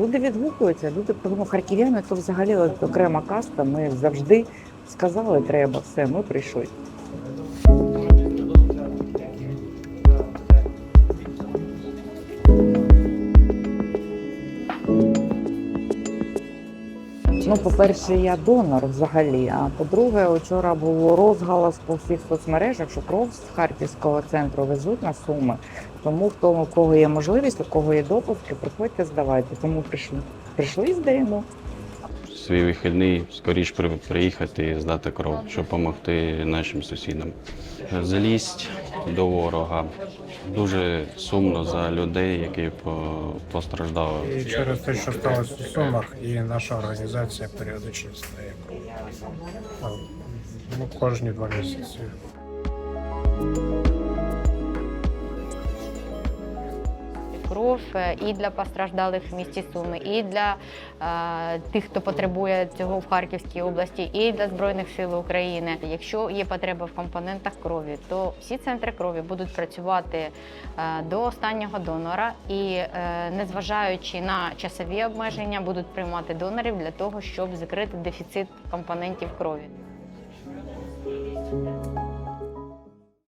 люди відгукуються, люди тому харків'яни то взагалі от окрема каста. Ми завжди сказали, треба все. Ми прийшли. Ну, по-перше, я донор взагалі. А по-друге, вчора був розголос по всіх соцмережах, що кров з харківського центру везуть на суми. Тому хто у кого є можливість, у кого є допуски, приходьте, здавайте. Тому прийшли. Прийшли здаємо. Свій вихідний скоріш приїхати і здати кров, щоб допомогти нашим сусідам. Злість до ворога. Дуже сумно за людей, які постраждали. І через те, що сталося у Сумах, і наша організація періодично стає кров. Ну, кожні два місяці. Кров е, і для постраждалих в місті Суми, і для е, тих, хто потребує цього в Харківській області, і для Збройних сил України. Якщо є потреба в компонентах крові, то всі центри крові будуть працювати е, до останнього донора і, е, незважаючи на часові обмеження, будуть приймати донорів для того, щоб закрити дефіцит компонентів крові.